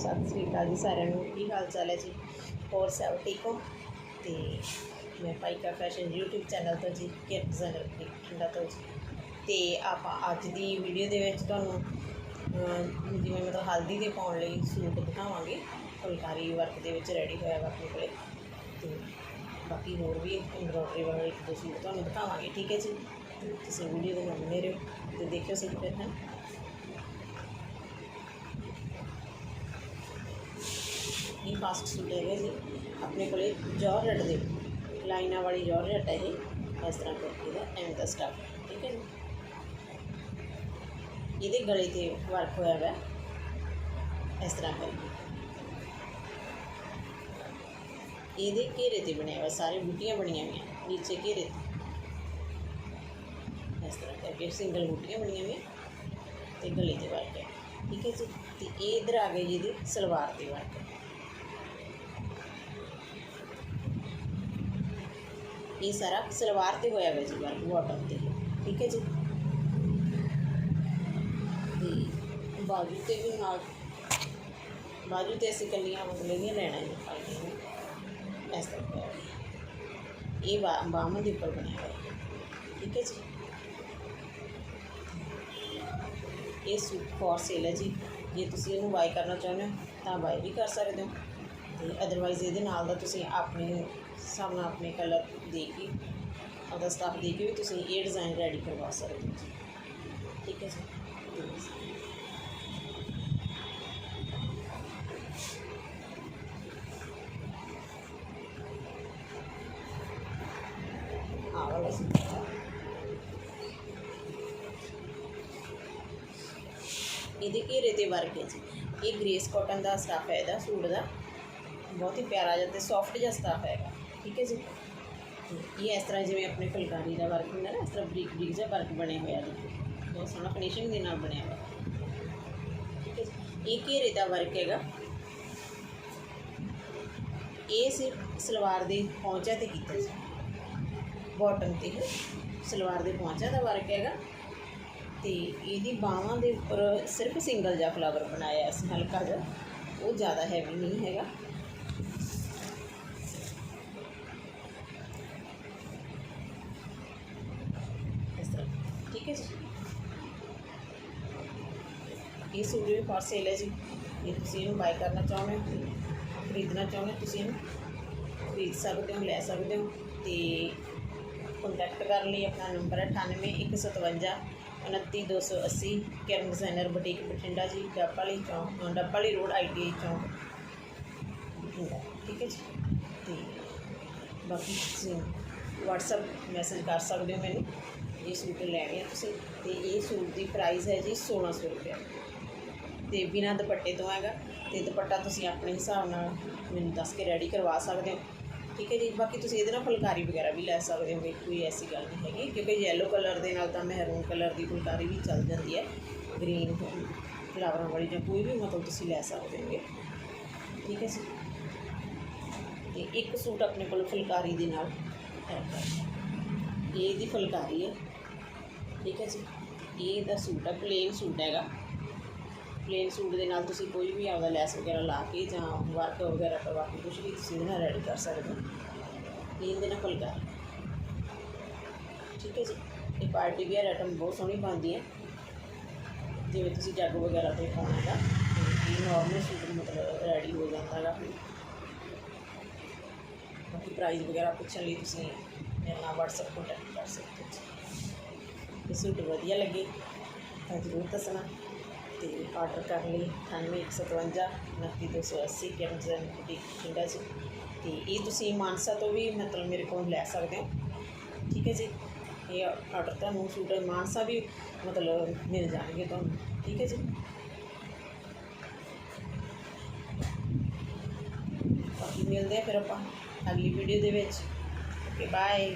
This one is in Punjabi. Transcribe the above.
ਸਤਿ ਸ੍ਰੀ ਅਕਾਲ ਜੀ ਸਾਰਿਆਂ ਨੂੰ। ਕੀ ਹਾਲ ਚਾਲ ਹੈ ਜੀ? ਹੋਰ ਸਭ ਠੀਕ ਹੋ? ਤੇ ਮੈਂ ਪਾਈਕਾ ਫੈਸ਼ਨ YouTube ਚੈਨਲ ਤੋਂ ਜੀ, ਕਿਰਤ ਡਿਜ਼ਾਈਨਰ ਬਠਿੰਡਾ ਤੋਂ ਜੀ। ਤੇ ਆਪਾਂ ਅੱਜ ਦੀ ਵੀਡੀਓ ਦੇ ਵਿੱਚ ਤੁਹਾਨੂੰ ਜਿਵੇਂ ਮਤਲਬ ਹਲਦੀ ਦੇ ਪਾਉਣ ਲਈ ਸੂਟ ਦਿਖਾਵਾਂਗੇ। ਫੁਲਕਾਰੀ ਵਰਕ ਦੇ ਵਿੱਚ ਰੈਡੀ ਹੋਇਆ ਵਾ ਆਪਣੇ ਕੋਲੇ। ਤੇ ਬਾਕੀ ਹੋਰ ਵੀ ਐਮਬਰੋਡਰੀ ਵਾਲੇ ਇੱਕ ਦੋ ਸੂਟ ਤੁਹਾਨੂੰ ਦਿਖਾਵਾਂਗੇ, ਠੀਕ ਹੈ ਜੀ? ਤੁਸੀਂ ਵੀਡੀਓ ਦੇ ਨਾਲ ਬਣੇ ਰਹੋ। ਤੇ ਦੇਖਿਓ ਸਹੀ ਫਿਰ ਹੈ ਇਹ ਫਾਸਟ ਸੂਟ ਹੈਗੇ ਜੀ। ਆਪਣੇ ਕੋਲੇ ਜਾਰਜਟ ਦੇ। ਲਾਈਨਾਂ ਵਾਲੀ ਜਾਰਜਟ ਹੈ ਇਹ। ਇਸ ਤਰ੍ਹਾਂ ਕਰਕੇ ਦਾ ਐਵੇਂ ਦਾ ਸਟਾਫ ਠੀਕ ਹੈ ਜੀ। ਇਹਦੇ ਗਲੇ ਤੇ ਵਰਕ ਹੋਇਆ ਹੋਇਆ ਇਸ ਤਰ੍ਹਾਂ ਕਰਕੇ। ਇਹਦੇ ਘੇਰੇ ਤੇ ਬਣਿਆ ਹੋਇਆ ਸਾਰੇ ਬੂਟੀਆਂ ਬਣੀਆਂ ਹੋਈਆਂ। ਨੀਚੇ ਘੇਰੇ ਤੇ। ਇਸ ਤਰ੍ਹਾਂ ਕਰਕੇ ਸਿੰਗਲ ਬੂਟੀਆਂ ਬਣੀਆਂ ਹੋਈਆਂ। ਤੇ ਗਲੇ ਤੇ ਵਰਕ ਹੈ। ਠੀਕ ਹੈ ਜੀ। ਤੇ ਇਹ ਇਧਰ ਆ ਗਏ ਜੀ ਇਹਦੀ ਸਲਵਾਰ ਤੇ ਵਰਕ ਇਹ ਸਾਰਾ ਸਲਵਾਰ ਤੇ ਹੋਇਆ ਹੋਇਆ ਜੀ ਵਰਕ ਬਾਟਮ ਤੇ। ਠੀਕ ਹੈ ਜੀ? ਤੇ ਬਾਜੂ ਤੇ ਵੀ ਨਾਲ, ਬਾਜੂ ਤੇ ਅਸੀਂ ਕੱਲੀਆਂ ਮਤਲਬ ਦੀਆਂ ਲੈਣਾ ਹੈ ਪਾਈਆਂ ਇਸ ਤਰ੍ਹਾਂ ਇਹ ਬਾ- ਬਾਹਾਂ ਦੇ ਉੱਪਰ ਬਣਿਆ ਹੋਇਆ। ਠੀਕ ਹੈ ਜੀ? ਇਹ ਸੂਟ ਫॉर ਸੇਲ ਹੈ ਜੀ। ਜੇ ਤੁਸੀਂ ਇਹਨੂੰ ਬਾਈ ਕਰਨਾ ਚਾਹੁੰਦੇ ਹੋ, ਤਾਂ ਬਾਈ ਵੀ ਕਰ ਸਕਦੇ ਹੋ। ਤੇ ਅਦਰਵਾਈਜ਼ ਇਹਦੇ ਨਾਲ ਦਾ ਤੁਸੀਂ ਆਪਣੇ ਹਿਸਾਬ ਨਾਲ ਆਪਣੇ ਕਲਰ ਦੇ ਕੇ ਉਹਦਾ ਸਟਾਫ ਦੇ ਕੇ ਵੀ ਤੁਸੀਂ ਇਹ ਡਿਜ਼ਾਈਨ ਰੈਡੀ ਕਰਵਾ ਸਕਦੇ ਹੋ। ਜੀ। ਠੀਕ ਹੈ ਜੀ? ਇਹਦੇ ਘੇਰੇ ਤੇ ਵਰਕ ਹੈ ਜੀ। ਇਹ ਗ੍ਰੇਸ ਕਾਟਨ ਦਾ ਸਟਾਫ ਹੈ ਇਹਦਾ, ਸੂਟ ਦਾ। ਬਹੁਤ ਹੀ ਪਿਆਰਾ ਜਿਹਾ ਤੇ ਸੌਫਟ ਜਿਹਾ ਸਟਾਫ ਹੈਗਾ। ਠੀਕ ਹੈ ਜੀ। ਇਹ ਇਸ ਤਰ੍ਹਾਂ ਜਿਵੇਂ ਆਪਣੇ ਫੁਲਕਾਰੀ ਦਾ ਵਰਕ ਹੁੰਦਾ ਨਾ, ਇਸ ਤਰ੍ਹਾਂ ਬਰੀਕ ਬਰੀਕ ਜਿਹਾ ਵਰਕ ਬਣਿਆ ਹੋਇਆ ਜੀ। ਬਹੁਤ ਸੋਹਣਾ ਫਿਨਿਸ਼ਿੰਗ ਦੇ ਨਾਲ ਬਣਿਆ ਹੋਇਆ। ਠੀਕ ਹੈ ਜੀ। ਇਹ ਘੇਰੇ ਦਾ ਵਰਕ ਹੈਗਾ। ਇਹ ਸਿਰਫ ਸਲਵਾਰ ਦੇ ਪਹੁੰਚਾ ਤੇ ਕੀਤਾ ਜੀ। ਬਾਟਮ ਤੇ ਸਲਵਾਰ ਦੇ ਪਹੁੰਚਾ ਦਾ ਵਰਕ ਹੈਗਾ। ਤੇ ਇਹਦੀ ਬਾਹਾਂ ਦੇ ਉੱਪਰ ਸਿਰਫ ਸਿੰਗਲ ਜਿਹਾ ਫਲਾਵਰ ਬਣਾਇਆ ਅਸੀਂ ਹਲਕਾ ਜਿਹਾ। ਉਹ ਜ਼ਿਆਦਾ ਹੈਵੀ ਨਹੀਂ ਹੈਗਾ ਇਸ ਤਰ੍ਹਾਂ ਠੀਕ ਹੈ ਜੀ। ਇਹ ਸੂਟ ਵੀ ਫॉर ਸੇਲ ਹੈ ਜੀ। ਜੇ ਤੁਸੀਂ ਇਹਨੂੰ ਬਾਈ ਕਰਨਾ ਚਾਹੁੰਦੇ ਹੋ, ਖਰੀਦਣਾ ਚਾਹੁੰਦੇ ਹੋ, ਤੁਸੀਂ ਇਹਨੂੰ ਖਰੀਦ ਸਕਦੇ ਹੋ, ਲੈ ਸਕਦੇ ਹੋ ਤੇ ਕੰਟੈਕਟ ਕਰਨ ਲਈ ਆਪਣਾ ਨੰਬਰ ਹੈ 98157 29280 ਕਿਰਨ ਡਿਜ਼ਾਈਨਰ ਬੁਟੀਕ ਬਠਿੰਡਾ ਜੀ ਡੱਬਾਲੀ ਚੌਂਕ ਡੱਬਾਲੀ ਰੋਡ ਆਈਟੀਆਈ ਚੌਂਕ, ਬਠਿੰਡਾ। ਠੀਕ ਹੈ ਜੀ? ਤੇ ਬਾਕੀ ਤੁਸੀਂ WhatsApp ਮੈਸੇਜ ਕਰ ਸਕਦੇ ਹੋ ਮੈਨੂੰ। ਇਹ ਸੂਟ ਲੈਣੇ ਆ ਤੁਸੀਂ ਤੇ ਇਹ ਸੂਟ ਦੀ ਪ੍ਰਾਈਸ ਹੈ ਜੀ 1600 ਰੁਪਏ ਤੇ ਬਿਨਾਂ ਦੁਪੱਟੇ ਤੋਂ ਹੈਗਾ ਤੇ ਦੁਪੱਟਾ ਤੁਸੀਂ ਆਪਣੇ ਹਿਸਾਬ ਨਾਲ ਮੈਨੂੰ ਦੱਸ ਕੇ ਰੈਡੀ ਕਰਵਾ ਸਕਦੇ ਹੋ। ਠੀਕ ਹੈ ਜੀ, ਬਾਕੀ ਤੁਸੀਂ ਇਹਦੇ ਨਾਲ ਫੁਲਕਾਰੀ ਵਗੈਰਾ ਵੀ ਲੈ ਸਕਦੇ ਹੋ ਕੋਈ ਐਸੀ ਗੱਲ ਨਹੀਂ ਹੈਗੀ, ਕਿਉਂਕਿ ਯੈਲੋ ਕਲਰ ਦੇ ਨਾਲ ਤਾਂ ਮਹਿਰੂਨ ਕਲਰ ਦੀ ਫੁਲਕਾਰੀ ਵੀ ਚੱਲ ਜਾਂਦੀ ਹੈ ਗ੍ਰੀਨ ਫਲਾਵਰਾਂ ਵਾਲੀ ਜਾਂ ਕੋਈ ਵੀ ਮਤਲਬ ਤੁਸੀਂ ਲੈ ਸਕਦੇ ਹੋਗੇ। ਠੀਕ ਹੈ ਜੀ। ਤੇ ਇੱਕ ਸੂਟ ਆਪਣੇ ਕੋਲ ਫੁਲਕਾਰੀ ਦੇ ਨਾਲ ਹੈਗਾ ਇਹ ਇਹਦੀ ਫੁਲਕਾਰੀ ਹੈ। ਠੀਕ ਹੈ ਜੀ। ਇਹ ਦਾ ਸੂਟ ਹੈ ਪਲੇਨ ਸੂਟ ਹੈਗਾ। ਪਲੇਨ ਸੂਟ ਦੇ ਨਾਲ ਤੁਸੀਂ ਕੋਈ ਵੀ ਆਪਦਾ ਲੈਸ ਵਗੈਰਾ ਲਾ ਕੇ ਜਾਂ ਵਰਕ ਵਗੈਰਾ ਕਰਵਾ ਕੇ ਕੁਝ ਵੀ ਤੁਸੀਂ ਇਹਦੇ ਨਾਲ ਰੈਡੀ ਕਰ ਸਕਦੇ ਹੋ। ਇਹ ਇਹਦੇ ਨਾਲ ਫੁਲਕਾਰੀ ਠੀਕ ਹੈ ਜੀ। ਇਹ ਪਾਰਟੀ ਵੀਅਰ ਆਈਟਮ ਬਹੁਤ ਸੋਹਣੀ ਬਣਦੀ ਹੈ। ਜਿਵੇਂ ਤੁਸੀਂ ਜੱਗ ਵਗੈਰਾ ਤੇ ਪਾਉਣਾ ਹੈਗਾ, ਇਹ ਨਾਰਮਲ ਸੂਟ ਮਤਲਬ ਰੈਡੀ ਹੋ ਜਾਂਦਾ ਹੈਗਾ। ਬਾਕੀ ਪ੍ਰਾਈਸ ਵਗੈਰਾ ਪੁੱਛਣ ਲਈ ਤੁਸੀਂ ਮੇਰੇ ਨਾਲ WhatsApp ਕੰਟੈਕਟ ਕਰ ਸਕਦੇ ਹੋ। ਜੀ। ਇਹ ਸੂਟ ਵਧੀਆ ਲੱਗੇ ਤਾਂ ਜ਼ਰੂਰ ਦੱਸਣਾ। ਤੇ ਆਰਡਰ ਕਰਨ ਲਈ 9157 29280 ਕੈਮਜ਼ਨ ਬੁਟੀਕ ਬਠਿੰਡਾ ਜੀ ਤੇ ਇਹ ਤੁਸੀਂ ਮਾਨਸਾ ਤੋਂ ਵੀ ਮਤਲਬ ਮੇਰੇ ਕੋਲ ਲੈ ਸਕਦੇ ਹੋ। ਠੀਕ ਹੈ ਜੀ? ਇਹ ਆਰਡਰ ਤੁਹਾਨੂੰ ਸੂਟ ਮਾਨਸਾ ਵੀ ਮਤਲਬ ਮਿਲ ਜਾਣਗੇ ਤੁਹਾਨੂੰ। ਠੀਕ ਹੈ ਜੀ? ਬਾਕੀ ਮਿਲਦੇ ਆ ਫਿਰ ਆਪਾਂ ਅਗਲੀ ਵੀਡੀਓ ਦੇ ਵਿੱਚ। Okay bye